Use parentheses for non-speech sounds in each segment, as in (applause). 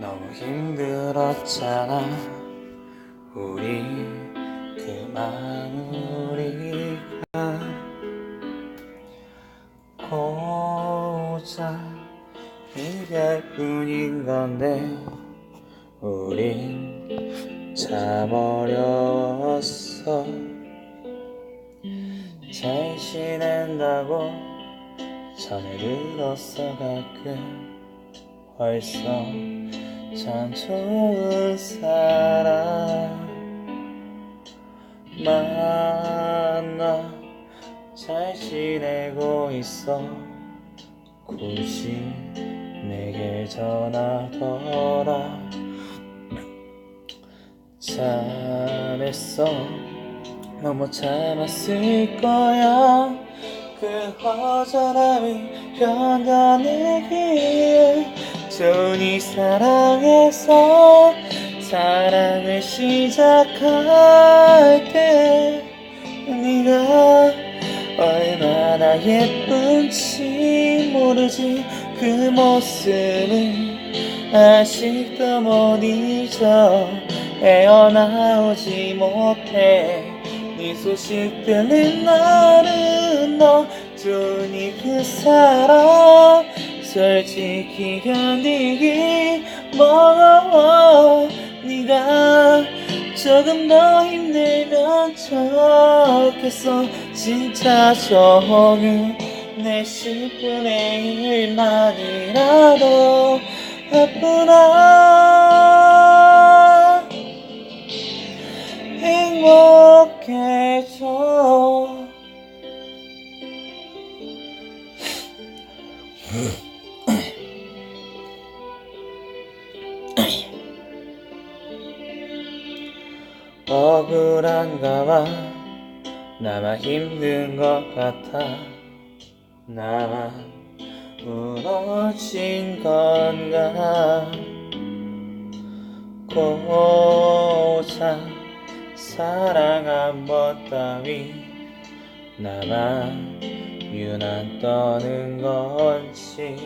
너무 힘들었잖아. 우리 그 마무리가 고작 이별뿐인 건데 우린 참 어려웠어. 잘 지낸다고 전해 들었어 가끔. 벌써 참 좋은 사람 만나 잘 지내고 있어. 굳이 내게 전하더라. 잘했어. 너무 참았을 거야. 그 허전함이 견뎌내기에 좋으니 사랑해서 사랑을 시작할 때 네가 얼마나 예쁜지 모르지. 그 모습은 아직도 못 잊어. 헤어나오지 못해. 네 소식 들린 날은 너 좋으니 그 사람 솔직히 견디기 버거워 네가 조금 더 힘들면 좋겠어. 진짜 조금 내 10분의 1만이라도 아프나 행복해져 (laughs) 억울한가 봐 나만 힘든 것 같아. 나만 무너진 건가? 고작 사랑 한번 따위. 나만 유난 떠는 건지.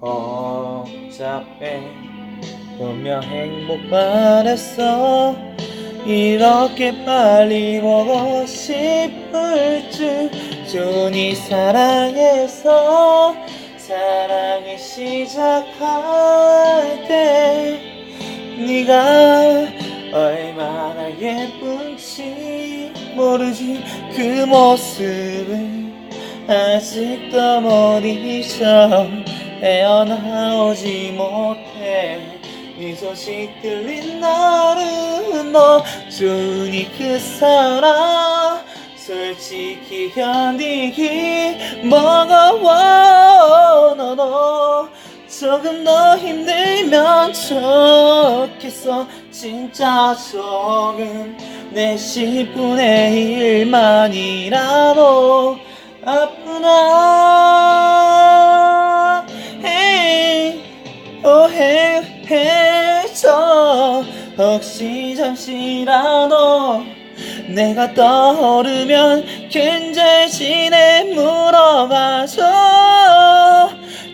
복잡해 분명 행복만 했어. 이렇게 빨리 보고 싶을 줄 좋으니 사랑해서 사랑을 시작할 때 네가 얼마나 예쁜지 모르지. 그 모습을 아직도 못 잊어 헤어나오지 못해 이 소식 들린 날은 너 좋으니 그 사람. 솔직히 견디기 버거워. 너도 조금 더 힘들면 좋겠어. 진짜 조금 내 10분의 1만이라도 아프나 해해줘. 혹시 잠시라도 내가 떠오르면 괜찮지네 물어봐줘.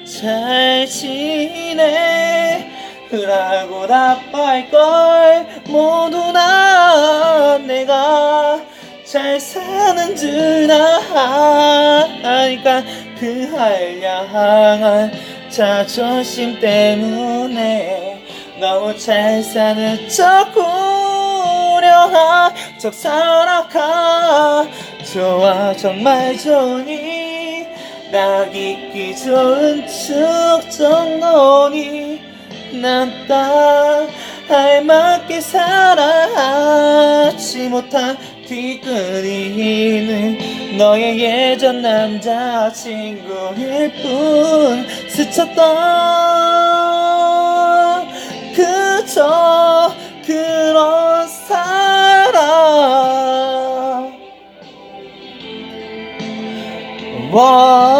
잘 지내. 라고 답할걸 모두 다 내가 잘 사는 줄 아니까 그 한량한 자존심 때문에 너무 잘 사는 척 우려한 척 살아가. 좋아 정말 좋니 딱 있기 좋은 척 정도니 난딱 알맞게 살아하지 못한 뒤끝이는 너의 예전 남자친구일 뿐 스쳤던 그저 그런 사람. 와